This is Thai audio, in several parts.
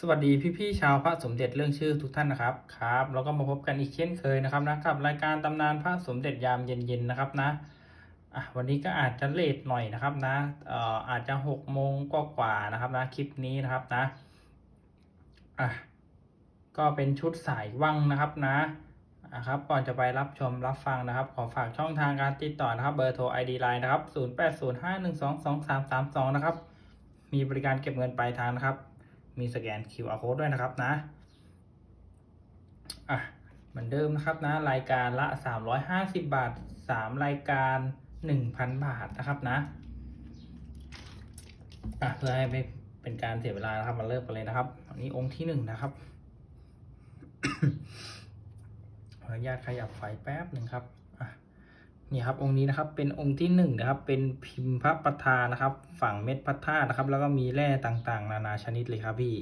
สวัสดีพี่ๆชาวพระสมเด็จเรื่องชื่อทุกท่านนะครับครับแล้วก็มาพบกันอีกเช่นเคยนะครับนะกับรายการตำนานพระสมเด็จยามเย็นๆนะครับนะอะวันนี้ก็อาจจะเลทหน่อยนะครับนะเอ่ออาจจะหกโมงกว่าๆนะครับนะคลิปนี้นะครับนะอะก็เป็นชุดสายวังนะครับนะอะครับก่อนจะไปรับชมรับฟังนะครับ ขอฝากช่องทางการติดต่อนะครับเบอร์โทร ID Line นะครับ 0805122332 นะครับมีบริการเก็บเงินปลายทางนะครับ มีสแกน QR code ด้วยนะครับนะอะเหมือนเดิมนะครับนะรายการละ 350 บาท 3 รายการ 1,000 บาทนะครับนะอะเพื่อให้ไม่เป็นการเสียเวลานะครับมาเริ่มกันเลยนะครับ อันนี้องค์ที่หนึ่งนะครับขออนุญาตขยับไฟแป๊บหนึ่งครับ นี่ครับองค์นี้นะครับเป็นองค์ที่หนึ่งนะครับเป็นพิมพ์พระประธานนะครับ ฝั่งเม็ดพระธาตุนะครับ แล้วก็มีแร่ต่างๆ นานาชนิดเลยครับพี่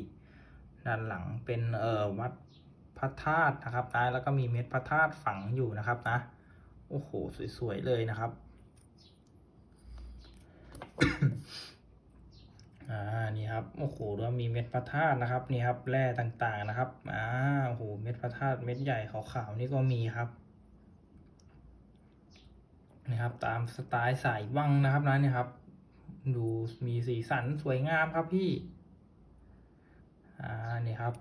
ด้านหลังเป็นเอ่อวัดพระธาตุนะครับนะแล้วก็มีเม็ดพระธาตุฝังอยู่นะครับนะโอ้โหสวยๆเลยนะครับอ่านี่ครับโอ้โหแล้วมีเม็ดพระธาตุนะครับนี่ครับแร่ต่างๆนะครับอ่าโอ้โหเม็ดพระธาตุเม็ดใหญ่ขาวๆนี่ก็มีครับ นะครับ ตามสไตล์สายวังนะครับนะเนี่ยครับ ดูมีสีสันสวยงามครับพี่ อ่านี่ครับ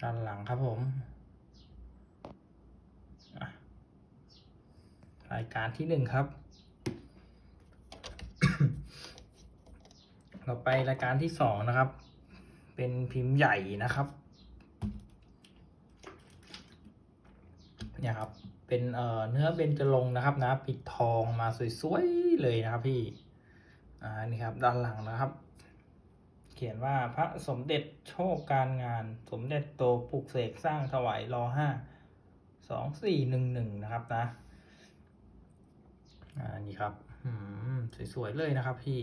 ด้านหลังครับผมรายการที่หนึ่งครับ เราไปรายการที่สองนะครับ เป็นพิมพ์ใหญ่นะครับ เนี่ยครับ เป็นเอ่อเนื้อเบญจรงนะครับนะ ปิดทองมาสวยๆเลยนะครับพี่อ่านี่ครับด้านหลังนะครับ เขียนว่าพระสมเด็จโชคการงาน สมเด็จโตปลุกเสกสร้างถวายรอห้าสองสี่หนึ่งหนึ่งนะครับนะอ่านี่ครับอืมสวยๆเลยนะครับพี่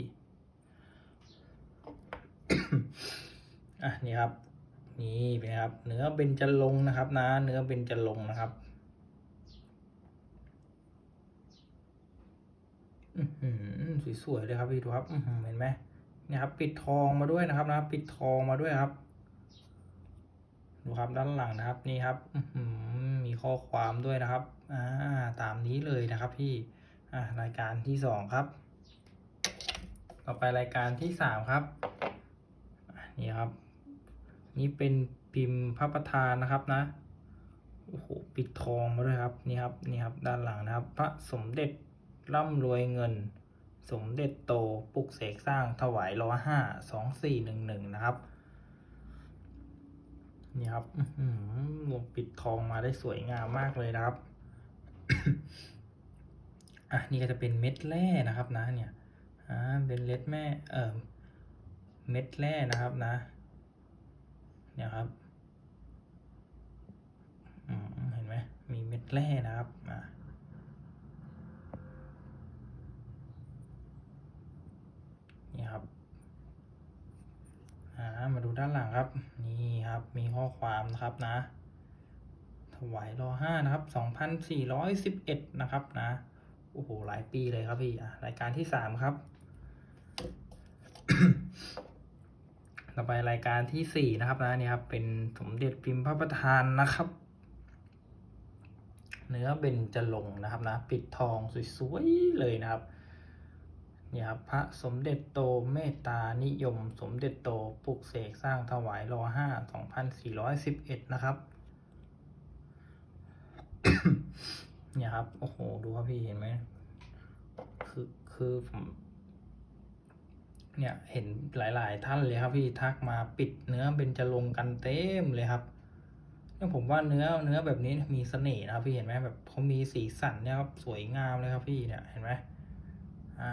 อะนี่ครับ นี่เป็นครับ เนื้อเบญจรงนะครับนะ เนื้อเบญจรงนะครับ อือหือ สวยๆเลยครับพี่ดูครับอือหือเห็นไหมเนี่ยครับ ปิดทองมาด้วยนะครับนะ ปิดทองมาด้วยครับ ดูครับด้านหลังนะครับนี่ครับอือหือมีข้อความด้วยนะครับอ่าตามนี้เลยนะครับ พี่อ่ารายการที่สองครับ ต่อไปรายการที่สามครับอะนี่ครับ นี่เป็นพิมพ์พระประธานนะครับนะโอ้โหปิดทองมาด้วยครับนี่ครับนี่ครับ ด้านหลังนะครับ พระสมเด็จร่ำรวยเงิน สมเด็จโตปลุกเสกสร้างถวายร้อห้าสองสี่หนึ่งหนึ่งนะครับ นี่ครับอือหือวงปิดทองมาได้สวยงามมากเลยนะครับ อะนี่ก็จะเป็นเม็ดแร่นะครับนะเนี่ย อ่าเป็นเล็ดแม่เอ่อเม็ดแร่นะครับนะ เนี่ยครับอืมเห็นไหมมีเม็ดแร่นะครับ อ่า นี่ครับ อ่ามาดูด้านหลังครับ นี่ครับมีข้อความนะครับนะ ถวายรอห้านะครับสองพันสี่ร้อยสิบเอ็ดนะครับนะ โอ้โห หลายปีเลยครับพี่รายการที่สามครับ ต่อไปรายการที่สี่นะครับนะนี่ครับเป็นสมเด็จพิมพ์พระประธานนะครับ เนื้อเบญจรงนะครับนะ ปิดทองสวยๆเลยนะครับ เนี่ยครับพระสมเด็จโตเมตตานิยม สมเด็จโตปลุกเสกสร้างถวายรอห้าสองพันสี่ร้อยสิบเอ็ดนะครับ เนี่ยครับ โอ้โห ดูครับพี่เห็นไหม คือคือผม เนี่ยเห็นหลาย ๆ ท่านเลยครับพี่ทักมาปิดเนื้อเป็นจะลงกันเต็มเลยครับเนี่ยผมว่าเนื้อเนื้อแบบนี้มีเสน่ห์นะครับพี่เห็นไหมแบบเขามีสีสันเนี่ยครับสวยงามเลยครับพี่เนี่ยเห็นไหม อ่า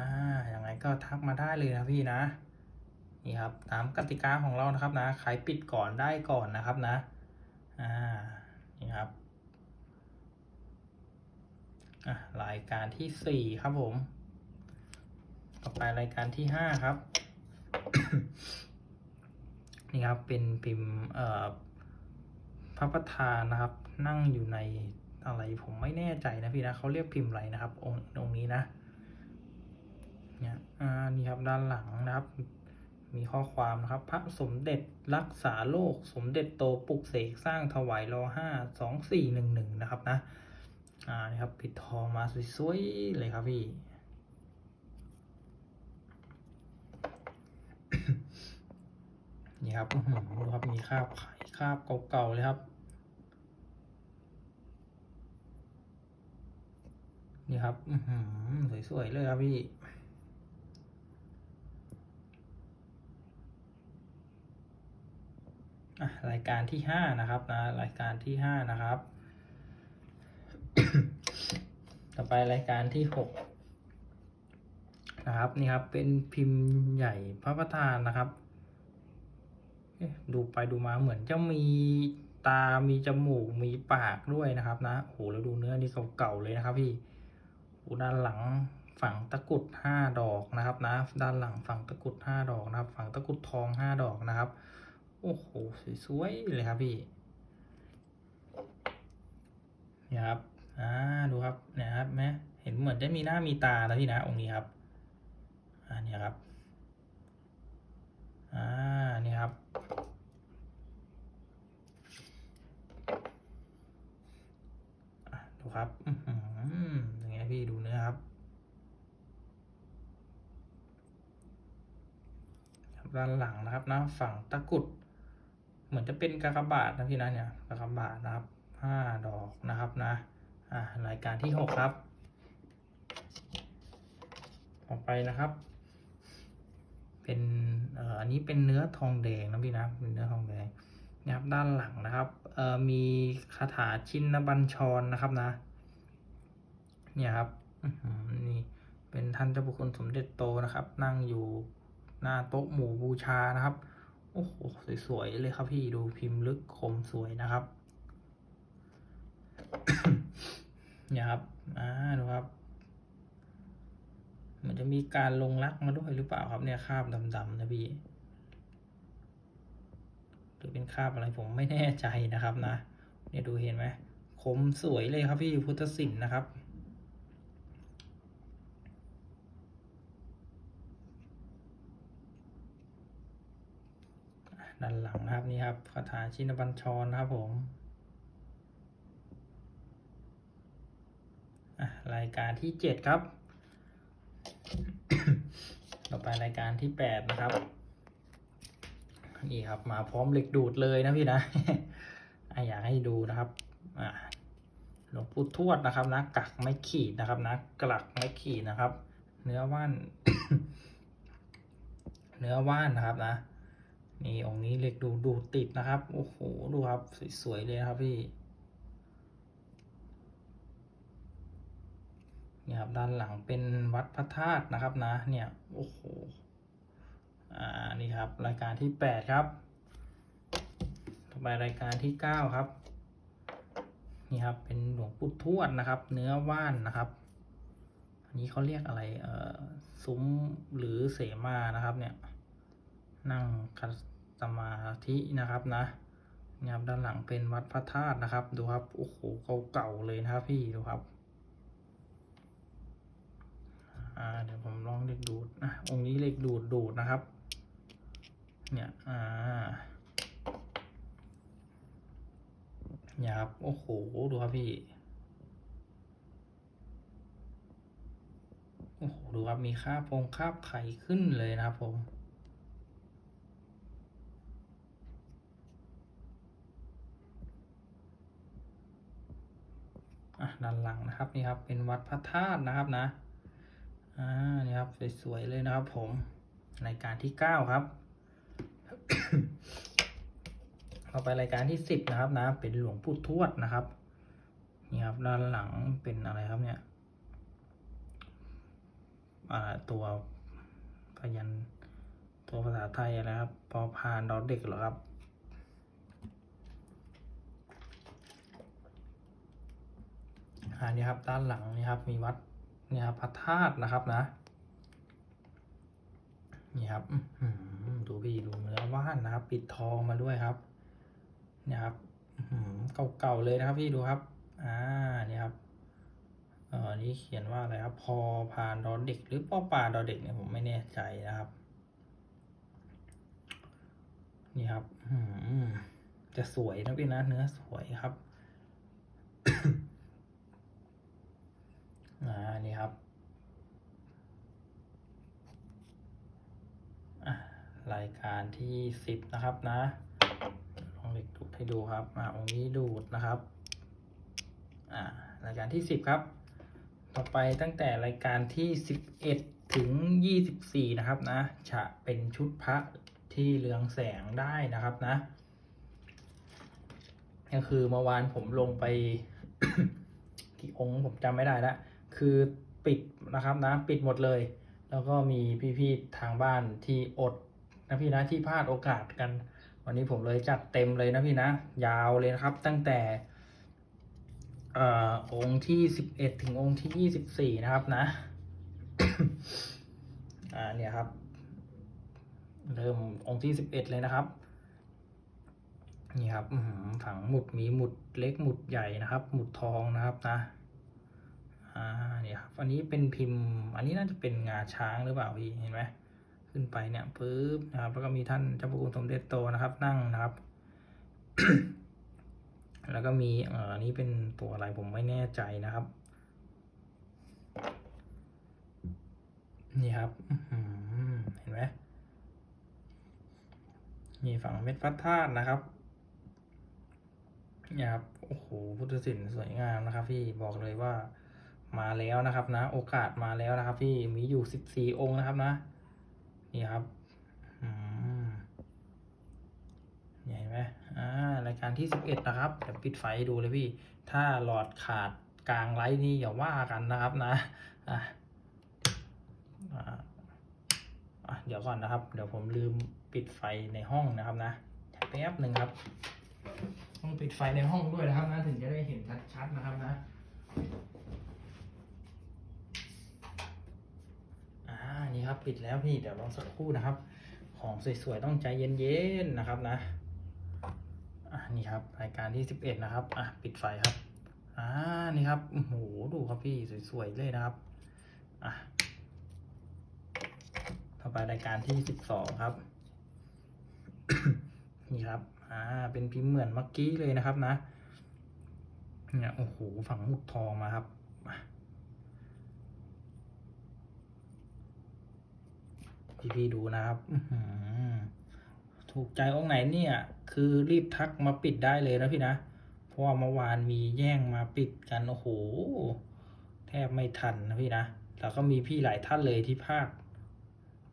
อย่างไรก็ทักมาได้เลยนะพี่นะนี่ครับตามกติกาของเรานะครับนะใครปิดก่อนได้ก่อนนะครับนะอ่านี่ครับอะรายการที่สี่ครับผม ต่อไปรายการที่ห้าครับ นี่ครับเป็นพิมพ์เอ่อพระประธานนะครับ นั่งอยู่ในอะไรผมไม่แน่ใจนะพี่นะเขาเรียกพิมพ์อะไรนะครับองค์องค์นี้นะ เนี่ยอ่านี่ครับด้านหลังนะครับ มีข้อความนะครับ พระสมเด็จรักษาโลก สมเด็จโตปลุกเสกสร้างถวายรอห้าสองสี่หนึ่งหนึ่งนะครับนะอ่านี่ครับปิดทองมาสวยๆเลยครับพี่นี่ครับหือดูครับ มีคราบไข่คราบเก่าๆเลยครับ นี่ครับสวยๆเลยครับพี่ อะ รายการที่ห้านะครับนะรายการที่ห้านะครับ ต่อไปรายการที่หกนะครับนี่ครับเป็นพิมพ์ใหญ่พระประธานนะครับดูไปดูมาเหมือนจะมีตา มีจมูก มีปากด้วยนะครับนะโอ้โหแล้วดูเนื้อนี่เก่าๆเลยนะครับพี่โอ้ด้านหลังฝังตะกุดห้าดอกนะครับนะ ด้านหลังฝังตะกุดห้าดอกนะครับ ฝังตะกุดทองห้าดอกนะครับ โอ้โห สวยๆเลยครับพี่เนี่ยครับ อ่า ดูครับเนี่ยครับแมเห็นเหมือนจะมีหน้ามีตาแล้วพี่นะ องค์นี้ครับ อ่านี่ครับ อ่า นี่ครับ ดูครับ อือหือยังไงพี่ดูเนื้อครับ ด้านหลังนะครับนะฝั่งตะกุด เหมือนจะเป็นกากบาทนะพี่นะเนี่ยกากบาทนะครับห้าดอกนะครับนะอ่ารายการที่หกครับต่อไปนะครับ เป็นเอ่ออันนี้เป็นเนื้อทองแดงนะพี่นะเป็นเนื้อทองแดงนะครับด้านหลังนะครับเอ่อมีคาถาชินบัญชรนะครับนะ เนี่ยครับอื้อหือนี่เป็นท่านเจ้าบุคคลสมเด็จโตนะครับ นั่งอยู่หน้าโต๊ะหมู่บูชานะครับ โอ้โหสวยๆเลยครับพี่ดูพิมพ์ลึกคมสวยนะครับเนี่ยครับอ่าดูครับ มันจะมีการลงรักมาด้วยหรือเปล่าครับเนี่ยคราบดำๆนะพี่หรือเป็นคราบอะไรผมไม่แน่ใจนะครับนะเนี่ยดูเห็นไหมคมสวยเลยครับพี่พุทธศิลป์นะครับ ด้านหลังนะครับนี่ครับคาถาชินบัญชรนะครับผมรายการที่เจ็ดครับ ต่อไปรายการที่แปดนะครับนี่ครับมาพร้อมเหล็กดูดเลยนะพี่นะอยากให้ดูนะครับหลวงปู่ทวดนะครับนะกักไม่ขีดนะครับนะกลักไม่ขีดนะครับ เนื้อว่าน เนื้อว่านนะครับนะ นี่องค์นี้เหล็กดูดูติดนะครับ โอ้โห ดูครับ สวย ๆ เลยนะครับพี่ เนี่ยครับด้านหลังเป็นวัดพระธาตุนะครับนะ เนี่ย โอ้โห อ่า นี่ครับ รายการที่แปดครับ ต่อไปรายการที่เก้าครับ นี่ครับ เป็นหลวงปู่ทวดนะครับ เนื้อว่านนะครับ อันนี้เขาเรียกอะไร เอ่อ ซุ้มหรือเสมานะครับเนี่ย นั่งคัดสมาธินะครับนะเนี่ยครับด้านหลังเป็นวัดพระธาตุนะครับ ดูครับโอ้โหเก่าๆเลยนะครับพี่ดูครับอ่าเดี๋ยวผมลองเล็กดูดนะองค์นี้เล็กดูดดูดนะครับ เนี่ยอ่าเนี่ยครับโอ้โหดูครับพี่โอ้โหดูครับมีคราบพงคราบไข่ขึ้นเลยนะครับผม ด้านหลังนะครับนี่ครับเป็นวัดพระธาตุนะครับนะอ่านี่ครับสวยๆเลยนะครับ ผมรายการที่เก้าครับต่อไปรายการที่สิบนะครับนะ เป็นหลวงปู่ทวดนะครับนี่ครับด้านหลังเป็นอะไรครับเนี่ยตัวพยันตัวภาษาไทยอะไรครับ พอพานดอเด็กเหรอครับ อันนี้ครับด้านหลังนี่ครับมีวัดเนี่ยครับพระธาตุนะครับนะนี่ครับอื้อหือดูพี่ดูเนื้อว่านนะครับ ปิดทองมาด้วยครับเนี่ยครับอื้อหือเก่าๆเลยนะครับ พี่ดูครับ อ่านี่ครับเออนี่เขียนว่าอะไรครับ พอพานดอเด็ก หรือป้อปลาดอเด็กเนี่ยผมไม่แน่ใจนะครับ นี่ครับอืมจะสวยนะพี่นะเนื้อสวยครับ อ่านี่ครับรายการที่สิบนะครับนะลองเล็กดูดให้ดูครับอ่าองค์นี้ดูดนะครับอ่ารายการที่สิบครับ ต่อไปตั้งแต่รายการที่สิบเอ็ดถึงยี่สิบสี่นะครับนะจะเป็นชุดพระที่เรืองแสงได้นะครับนะก็คือเมื่อวานผมลงไป กี่องค์ผมจำไม่ได้ละ คือปิดนะครับนะปิดหมดเลย แล้วก็มีพี่ๆทางบ้านที่อดนะพี่นะที่พลาดโอกาสกัน วันนี้ผมเลยจัดเต็มเลยนะพี่นะ ยาวเลยนะครับ ตั้งแต่อองค์ที่สิบเอ็ดถึงองค์ที่ยี่สิบสี่นะครับนะอ่าเนี่ยครับ เริ่มองค์ที่สิบเอ็ดเลยนะครับนี่ครับอื้อหือฝังหมุดมีหมุดเล็กหมุดใหญ่นะครับ หมุดทองนะครับนะ อ่าเนี่ยครับอันนี้เป็นพิมพ์ อันนี้น่าจะเป็นงาช้างหรือเปล่าพี่เห็นไหมขึ้นไปเนี่ยปึ๊บนะครับแล้วก็มีท่านเจ้าพระคุณสมเด็จโตนะครับ นั่งนะครับ แล้วก็มีเอ่ออันนี้เป็นตัวอะไรผมไม่แน่ใจนะครับ นี่ครับเห็นไหมนี่ฝั่งเม็ดพระธาตุนะครับเนี่ยครับโอ้โหพุทธศิลป์สวยงามนะครับ พี่บอกเลยว่า มาแล้วนะครับนะ โอกาสมาแล้วนะครับพี่มีอยู่สิบสี่องค์นะครับนะ นี่ครับอืมเนี่ยเห็นไหมอ่ารายการที่สิบเอ็ดนะครับเดี๋ยวปิดไฟดูเลยพี่ ถ้าหลอดขาดกลางไลท์นี่อย่าว่ากันนะครับนะอะอะอะเดี๋ยวก่อนนะครับ เดี๋ยวผมลืมปิดไฟในห้องนะครับนะแป๊บหนึ่งครับ ต้องปิดไฟในห้องด้วยนะครับนะถึงจะได้เห็นชัดๆนะครับนะ อ่า นี่ครับปิดแล้วพี่เดี๋ยวรองสักครู่นะครับ ของสวยๆต้องใจเย็นๆนะครับนะอ่านี่ครับรายการที่สิบเอ็ดนะครับอะปิดไฟครับอ่านี่ครับโอ้โหดูครับพี่สวยๆเลยนะครับอะต่อไปรายการที่สิบสองครับนี่ครับอ่าเป็นพิมพ์เหมือนเมื่อกี้เลยนะครับนะเนี่ยโอ้โหฝังหมุดทองมาครับ มาพี่ๆดูนะครับอื้อหือถูกใจองค์ไหนเนี่ย คือรีบทักมาปิดได้เลยนะพี่นะ เพราะว่าเมื่อวานมีแย่งมาปิดกัน โอ้โห แทบไม่ทันนะพี่นะ แล้วก็มีพี่หลายท่านเลยที่พลาด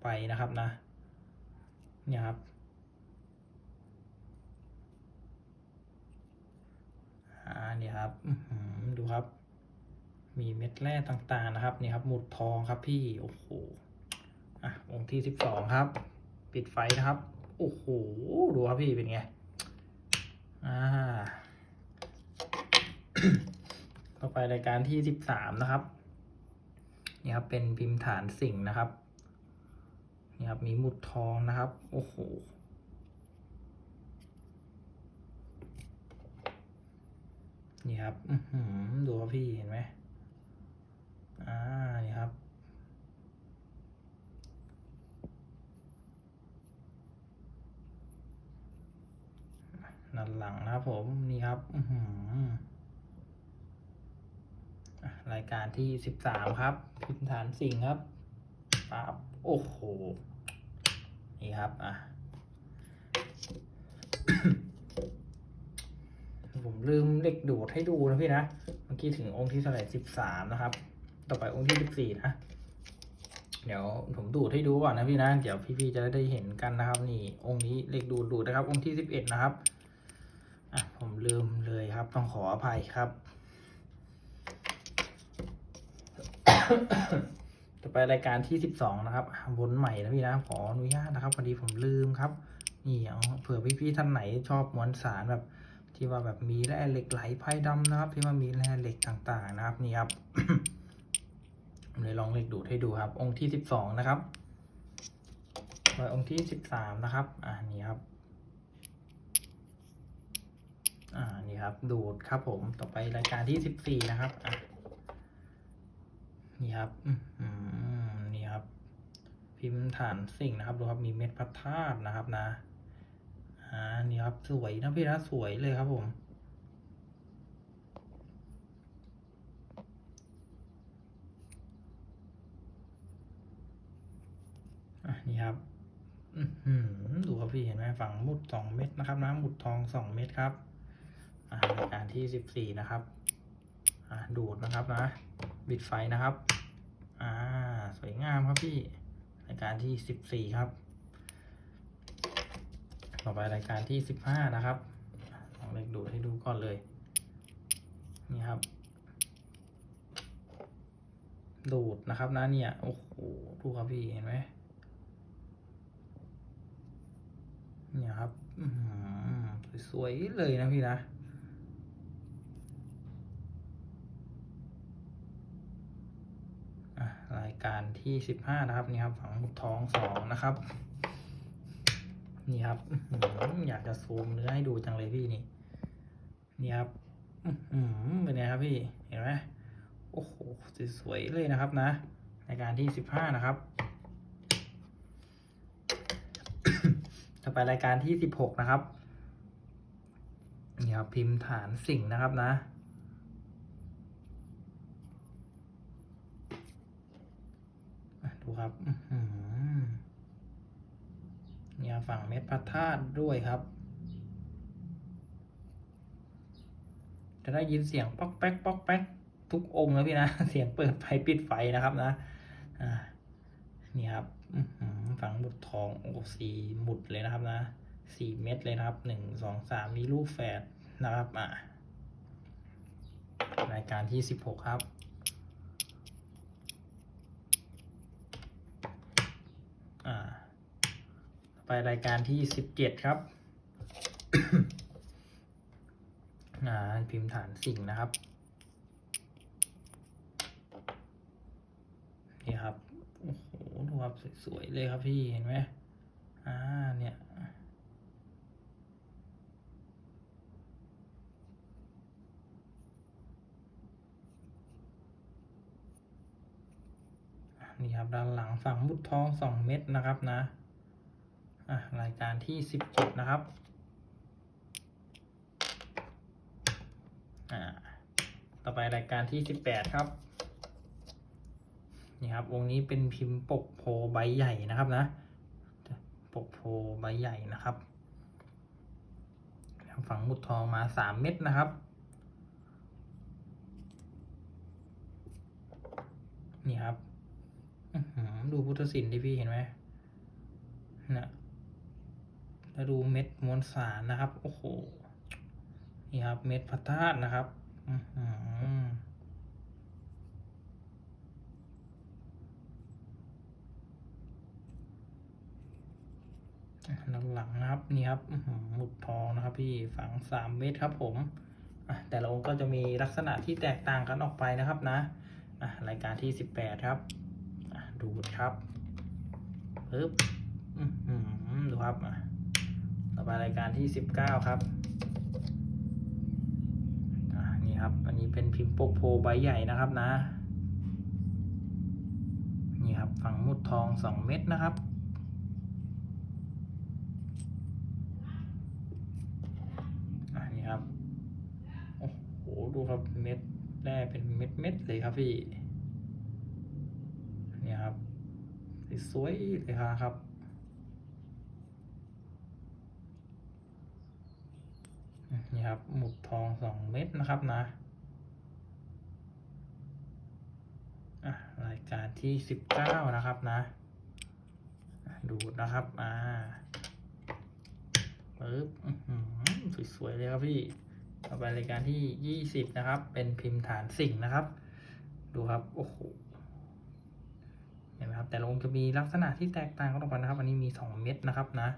ไปนะครับนะ เนี่ยครับอ่านี่ครับอื้อหือดูครับ มีเม็ดแร่ต่างๆนะครับ นี่ครับ หมุดทองครับพี่ โอ้โห อะองค์ที่สิบสองครับ ปิดไฟนะครับ โอ้โห ดูครับพี่เป็นไง อ่า ต่อไปรายการที่สิบสามนะครับ นี่ครับ เป็นพิมพ์ฐานสิ่งนะครับ นี่ครับ มีหมุดทองนะครับ โอ้โหนี่ครับ อืดูครับพี่เห็นไหมอ่า นี่ครับ นันหลังนะครับผม นี่ครับ อือหืออะรายการที่สิบสามครับ พิมพ์ฐานสิ่งครับปั๊บโอ้โห นี่ครับ อะ ผมลืมเหล็กดูดให้ดูนะพี่นะ เมื่อกี้ถึงองค์ที่เท่าไหร่สิบสามนะครับ ต่อไปองค์ที่สิบสี่นะ เดี๋ยวผมดูดให้ดูก่อนนะพี่นะ เดี๋ยวพี่ๆจะได้เห็นกันนะครับ นี่ องค์นี้เหล็กดูดดูดนะครับ องค์ที่สิบเอ็ดนะครับ อะ ผมลืมเลยครับ ต้องขออภัยครับ ต่อไปรายการที่สิบสองนะครับบนใหม่นะพี่นะขออนุญาตนะครับพอดีผมลืมครับ นี่เอาเผื่อพี่ๆท่านไหนชอบมวลสารแบบที่ว่าแบบมีแร่เหล็กไหลไพ่ดำนะครับ ที่ว่ามีแร่เหล็กต่างๆนะครับนี่ครับผมเลยลองเหล็กดูดให้ดูครับ องค์ที่สิบสองนะครับไปองค์ที่สิบสามนะครับ อ่านี่ครับ อ่านี่ครับ ดูดครับผมต่อไปรายการที่สิบสี่นะครับอะ นี่ครับอือหือนี่ครับ พิมพ์ฐานสิ่งนะครับดูครับมีเม็ดพระธาตุนะครับนะอ่านี่ครับสวยนะพี่นะสวยเลยครับผมอะนี่ครับอือหือดูครับพี่เห็นไหมฝั่งมุดสองเม็ดนะครับนะหมุดทองสองเม็ดครับ อ่าการที่สิบสี่นะครับ ดูดนะครับนะ บิดไฟนะครับ อ่า สวยงามครับพี่ รายการที่สิบสี่ครับ ต่อไปรายการที่สิบห้านะครับลองเล็กดูดให้ดูก่อนเลย นี่ครับ ดูดนะครับนะเนี่ย โอ้โห ดูครับพี่ เห็นไหมเนี่ยครับสวยๆเลยนะพี่นะ อะราย การที่สิบห้านะครับนี่ครับฝังหมุดทองสองนะครับ นี่ครับอื้อยากจะซูมเนื้อให้ดูจังเลยพี่นี่ นี่ครับอื้อหือเป็นไงครับพี่เห็นไหมโอ้โหสวยๆเลยนะครับนะรายการที่สิบห้านะครับต่อไปรายการที่สิบหกนะครับนี่ครับพิมพ์ฐานสิ่งนะครับนะ อะดู ครับอื้อหือเนี่ยฝั่งเม็ดพระธาตุด้วยครับ จะได้ยินเสียงป๊อกแป๊กป๊อกแป๊กทุกองค์นะพี่นะ เสียงเปิดไฟปิดไฟนะครับนะอ่านี่ครับอื้อหือฝังหมุดทองโอ้สี่หมุดเลยนะครับนะสี่เม็ดเลยนะครับหนึ่งสองสามมีลูกแฝดนะครับอ่ารายการที่สิบหกครับ อ่า ไปรายการที่สิบเจ็ดครับอ่าพิมพ์ฐานสิ่งนะครับ นี่ครับ โอ้โห ดูครับ สวยๆเลยครับพี่ เห็นไหมอ่า เนี่ยนี่ครับด้านหลังฝั่งมุดทองสองเม็ดนะครับนะ รายการที่สิบเจ็ดนะครับอ่าต่อไปรายการที่สิบแปดครับนี่ครับวงนี้เป็นพิมพ์ปกโพใบใหญ่นะครับนะ ปกโพใบใหญ่นะครับฝั่งมุดทองมาสามเม็ดนะครับนี่ครับ ดูพุทธศิลป์ดิพี่เห็นไหมนะ แล้วดูเม็ดมวลสารนะครับ โอ้โห นี่ครับ เม็ดพระธาตุนะครับอื้อหือด้านหลังนะครับ นี่ครับอื้อหือหมุดทองนะครับ พี่ฝังสามเม็ดครับ ผมแต่ละองค์ก็จะมีลักษณะที่แตกต่างกันออกไปนะครับนะรายการที่สิบแปดครับดูดครับปึ๊บอื้อหือดูครับ อะต่อไปรายการที่สิบเก้าครับอะนี่ครับ อันนี้เป็นพิมพ์โปกโพใบใหญ่นะครับนะ นี่ครับฝังมุดทองสองเม็ดนะครับอะนี่ครับ โอ้โห ดูครับเม็ดแร่เป็นเม็ดเม็ดเลยครับพี่ นี่ครับ สวยเลยครับ นี่ครับ หมุดทองสองเม็ดนะครับนะรายการที่สิบเก้านะครับนะ ดูดนะครับ อ่าปึ๊บสวยๆเลยครับพี่ต่อไปรายการที่ยี่สิบนะครับ เป็นพิมพ์ฐานสิ่งนะครับ ดูครับ โอ้โหเห็นไหมครับ แต่ละองค์จะมีลักษณะที่แตกต่างกันออกไปนะครับ อันนี้มีสองเม็ดนะครับนะ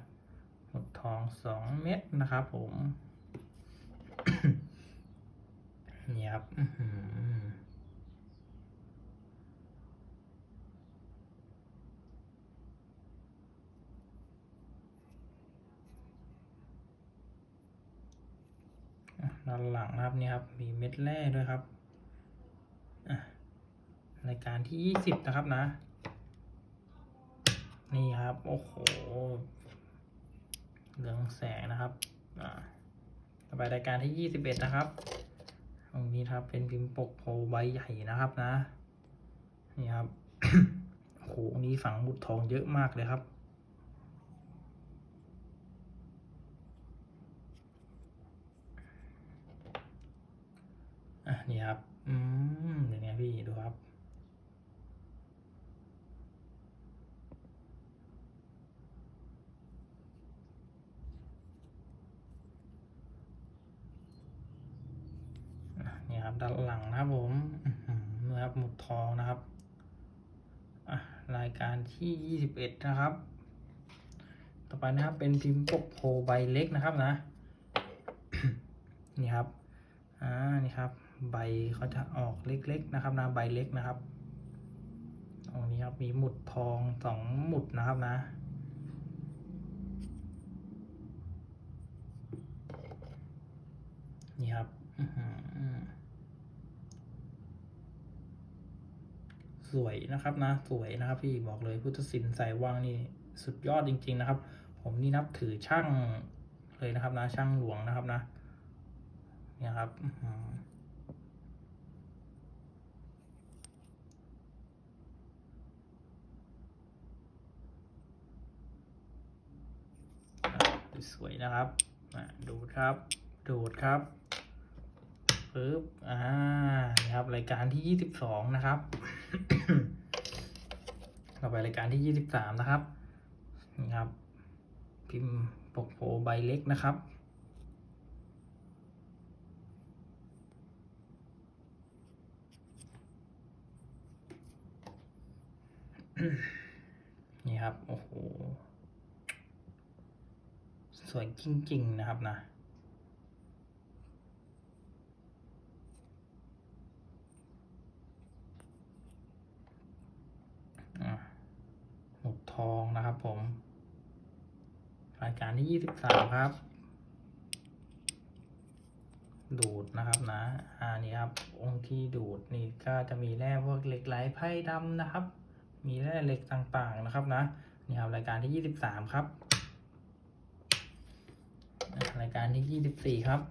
หมดทองสองเม็ดนะครับผม นี่ครับด้านหลังนะครับนี่ครับ มีเม็ดแร่ด้วยครับรายการที่ยี่สิบนะครับนะ นี่ครับ โอ้โหเรืองแสงนะครับ อ่า ต่อไปรายการที่ยี่สิบเอ็ดนะครับ ตรงนี้ครับเป็นพิมพ์ปกโพใบใหญ่นะครับนะ นี่ครับ โอ้โหนนี้ฝังหมุดทองเยอะมากเลยครับ อะ นี่ครับ อืมเดี๋ยวนี้พี่ดูครับ อะนี่ครับด้านหลังนะครับผมอื้อหือ นะครับหมุดทองนะครับรายการที่ยี่สิบเอ็ดนะครับ ต่อไปนะครับเป็นพิมพ์ปกโพใบเล็กนะครับนะ นี่ครับ อ่า นี่ครับ ใบเขาจะออกเล็กๆนะครับนะ ใบเล็กนะครับ ตรงนี้ครับ มีหมุดทองสองหมุดนะครับนะ นี่ครับ อื้อหือ สวยนะครับนะสวยนะครับพี่บอกเลยพุทธศิลป์สายว่างนี่สุดยอดจริง ๆนะครับ ผมนี่นับถือช่างเลยนะครับนะช่างหลวงนะครับนะเนี่ยครับสวยนะครับดูดครับ ดูดครับปึ๊บ อ่านี่ครับ รายการที่ยี่สิบสองนะครับ ต่อไปรายการที่ยี่สิบสามนะครับนี่ครับ พิมพ์ปกโพใบเล็กนะครับนี่ครับ โอ้โห สวยจริง ๆ นะครับนะหมุดทองนะครับ ผม รายการที่ยี่สิบสามครับ ดูดนะครับนะอ่านี่ครับ องค์ที่ดูดนี่ก็จะมีแร่พวกเหล็กไหลไพ่ดำนะครับ มีแร่เหล็กต่างๆนะครับนะนี่ครับรายการที่ยี่สิบสามครับ รายการที่ยี่สิบสี่ครับ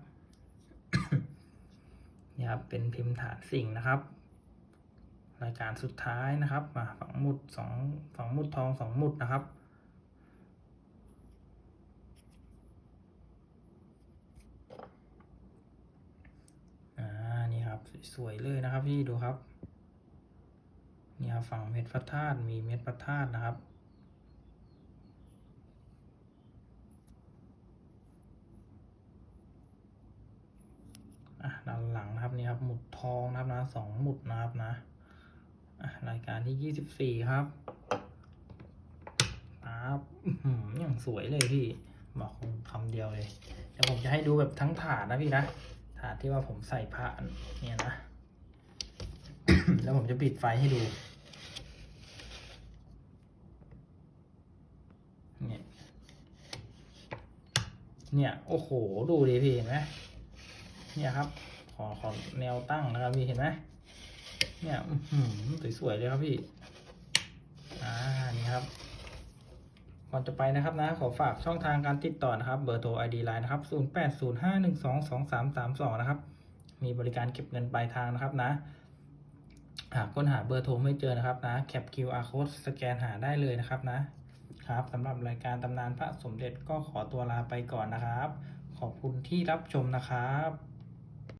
นี่ครับเป็นพิมพ์ฐานสิ่งนะครับ รายการสุดท้ายนะครับมาฝังหมุดสองฝังหมุดทองสองหมุดนะครับ อ่า นี่ครับ สวยๆเลยนะครับพี่ดูครับนี่ครับฝั่งเม็ดพระธาตุมีเม็ดพระธาตุนะครับ อะด้านหลังนะครับนี่ครับหมุดทองนะครับนะสองหมุดนะครับนะอะรายการที่ยี่สิบสี่ครับครับอื้อหืออย่างสวยเลยพี่บอกคำเดียวเลย เดี๋ยวผมจะให้ดูแบบทั้งถาดนะพี่นะ ถาดที่ว่าผมใส่ผ้าเนี่ยนะ แล้วผมจะปิดไฟให้ดูเนี่ยเนี่ย โอ้โห ดูดิพี่เห็นไหมเนี่ยครับ ขอขอแนวตั้งนะครับพี่เห็นไหมเนี่ยสวยๆเลยครับพี่ อ่า นี่ครับ ก่อนจะไปนะครับนะขอฝากช่องทางการติดต่อนะครับเบอร์โทร ID Line นะครับ 0805122332 นะครับ มีบริการเก็บเงินปลายทางนะครับนะ หากค้นหาเบอร์โทรไม่เจอนะครับนะแคป QR code สแกนหาได้เลยนะครับนะครับสำหรับรายการตำนานพระสมเด็จก็ขอตัวลาไปก่อนนะครับ ขอบคุณที่รับชมนะครับ